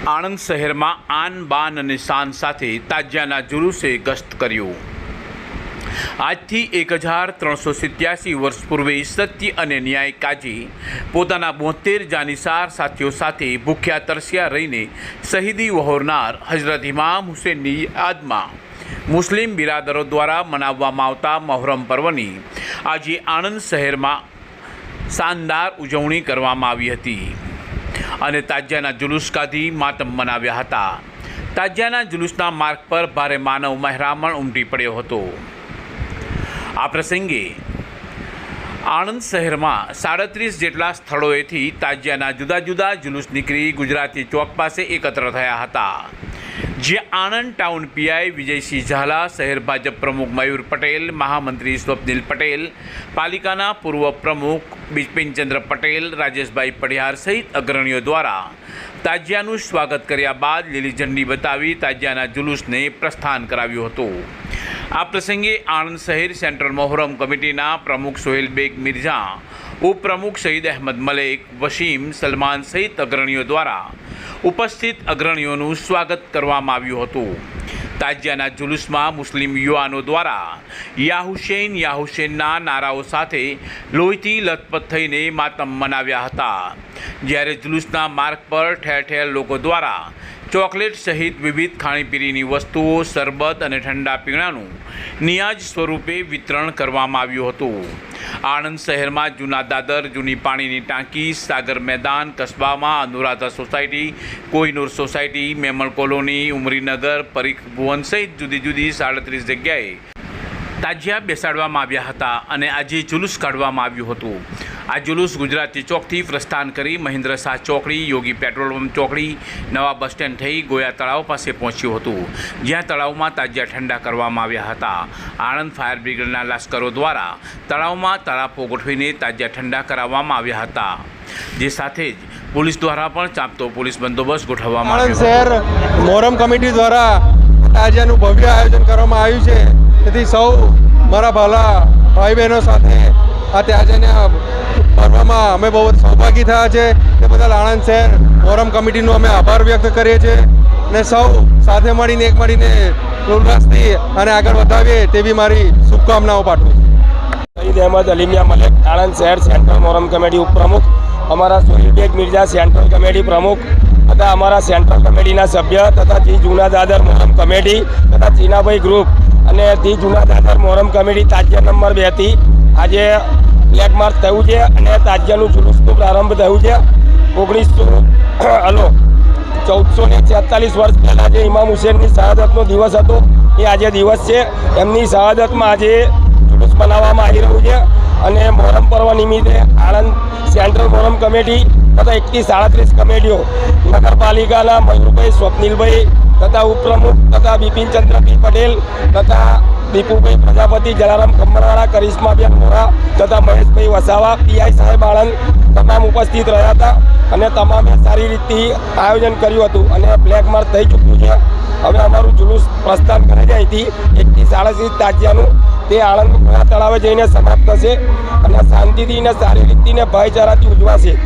આણંદ શહેરમાં આન બાન અને શાન સાથે તાજિયાના જુલુસે ગસ્ત કર્યું. આજથી એક હજાર ત્રણસો સિત્યાસી વર્ષ પૂર્વે સત્ય અને ન્યાય કાજી પોતાના બોતેર જાનીસાર સાથીઓ સાથે ભૂખ્યા તરસ્યા રહીને શહીદી વહોરનાર હજરત ઇમામ હુસેનની યાદમાં મુસ્લિમ બિરાદરો દ્વારા મનાવવામાં આવતા મહોરમ પર્વની આજે આણંદ શહેરમાં શાનદાર ઉજવણી કરવામાં આવી હતી. અને તાજિયાના જુલુસ કાઢી માતમ મનાવ્યા હતા. તાજિયાના જુલુસના માર્ગ પર ભારે માનવ મહેરામણ ઉમટી પડ્યો હતો. આ પ્રસંગે આણંદ શહેરમાં સાડત્રીસ જેટલા સ્થળોએથી તાજિયાના જુદા જુદા જુલુસ નીકળી ગુજરાતી ચોક પાસે એકત્ર થયા હતા. જ્યાં આણંદ ટાઉન પીઆઈ વિજયસિંહ ઝાલા, શહેર ભાજપ પ્રમુખ મયુર પટેલ, મહામંત્રી સ્વપ્નિલ પટેલ, પાલિકાના પૂર્વ પ્રમુખ બિપિનચંદ્ર પટેલ, રાજેશભાઈ પડિયાર સહિત અગ્રણીઓ દ્વારા તાજિયાનું સ્વાગત કર્યા બાદ લીલી ઝંડી બતાવી તાજિયાના જુલુસને પ્રસ્થાન કરાવ્યું હતું. આ પ્રસંગે આણંદ શહેર સેન્ટ્રલ મોહરમ કમિટીના પ્રમુખ સોહેલ બેગ મિર્ઝા, ઉપપ્રમુખ શહીદ અહેમદ મલેક વસીમ સલમાન સહિત અગ્રણીઓ દ્વારા ઉપસ્થિત અગ્રણીઓનું સ્વાગત કરવામાં આવ્યું હતું. તાજિયાના જુલુસમાં મુસ્લિમ યુવાનો દ્વારા યા હુસેન નારાઓ સાથે લોહીથી લથપથ થઈને માતમ મનાવ્યા હતા. જ્યારે જુલુસના માર્ગ પર ઠેર ઠેર લોકો દ્વારા ચોકલેટ સહિત વિવિધ ખાણીપીણીની વસ્તુઓ, શરબત અને ઠંડા પીણાનું નિયાજ સ્વરૂપે વિતરણ કરવામાં આવ્યું હતું. આણંદ શહેરમાં જૂના દાદર, જૂની પાણીની ટાંકી, સાગર મેદાન, કસ્બામાં Anuradha society Kohinoor society, Memon colony, Umarinagar, Parikh Bhuvan સહિત જુદી જુદી સાડત્રીસ જગ્યાએ તાજિયા બેસાડવામાં આવ્યા હતા અને આજે જુલુસ કાઢવામાં આવ્યું હતું. આ જુલુસ ગુજરાતી ચોકથી પ્રસ્થાન કરી મહેન્દ્ર શાહ ચોકડી યોગી પેટ્રોલ પંપ ચોકડી નવા બસ સ્ટેન્ડ થઈ ગોયા તળાવ પાસે પહોંચ્યું હતું. જ્યાં તળાવમાં તાજિયા ઠંડા કરવામાં આવ્યા હતા. આણંદ ફાયર બ્રિગેડના લશ્કરો દ્વારા તળાવમાં તળાપો ગોઠવીને તાજિયા ઠંડા કરાવવામાં આવ્યા હતા. જે સાથે જ પોલીસ દ્વારા પણ ચાંપતો પોલીસ બંદોબસ્ત ગોઠવવામાં આવ્યો શહેર મોહરમ કમિટી દ્વારા તાજિયાનું ભવ્ય આયોજન કરવામાં આવ્યું છે. તેથી સૌ મારા ભાલા ભાઈ બહેનો સાથે આ તાજિયાના પર્વમાં અમે બહુ સૌભાગી થયા છે. તે બદલ આણંદ શહેર ફોરમ કમિટીનો અમે આભાર વ્યક્ત કરીએ છીએ. અને સૌ સાથે મળીને એક મળીને ઉલ્લાસથી અને આગળ વધાવીએ તેવી મારી શુભકામનાઓ પાઠવું સઈદ અહેમદ અલીમિયા મલેક આણંદ શહેર સેન્ટ્રલ મોરમ કમિટી ઉપપ્રમુખ, અમારા સોહિલબેગ મિર્ઝા સેન્ટ્રલ કમિટી પ્રમુખ તથા અમારા સેન્ટ્રલ કમિટીના સભ્ય તથા જી જૂના દાદર મોરમ કમિટી તથા ચીનાભાઈ ગ્રુપ અને જી જૂના દાદર મોરમ કમિટી તાજ્ય નંબર બેથી આજે ફ્લેગ માર્ચ થયું છે અને તાજિયાનું જુલુસનું પ્રારંભ થયું છે. ઓગણીસો હલો, ચૌદસો ને છેતાલીસ વર્ષ પહેલાં જે ઇમામ હુસેનની શહાદતનો દિવસ હતો, એ આજે દિવસ છે. એમની શહાદતમાં આજે જુલુસ મનાવવામાં આવી રહ્યું છે અને મોહરમ પર્વ નિમિત્તે આણંદ સેન્ટ્રલ મોહરમ કમિટી તથા એકથી સાડત્રીસ કમિટીઓ, નગરપાલિકાના મયુરભાઈ, સ્વપ્નિલભાઈ તથા ઉપપ્રમુખ તથા બિપિનચંદ્રભાઈ પટેલ તથા દીપુભાઈ પ્રજાપતિ, જલારામ ખંભરવાળા કરિશ્માબેન મોરા તથા મહેશભાઈ વસાવા, પીઆઈ સાહેબ આણંદ તમામ ઉપસ્થિત રહ્યા હતા અને તમામે સારી રીતથી આયોજન કર્યું હતું અને બ્લેક માર્ક થઈ ચૂક્યું છે. હવે અમારું જુલુસ પ્રસ્થાન કરે છે અહીંથી. એકથી સાડત્રીસ તાજિયાનું તે આણંદ તળાવે જઈને સમાપ્ત થશે અને શાંતિથી ને સારી રીતથી ને ભાઈચારાથી ઉજવાશે.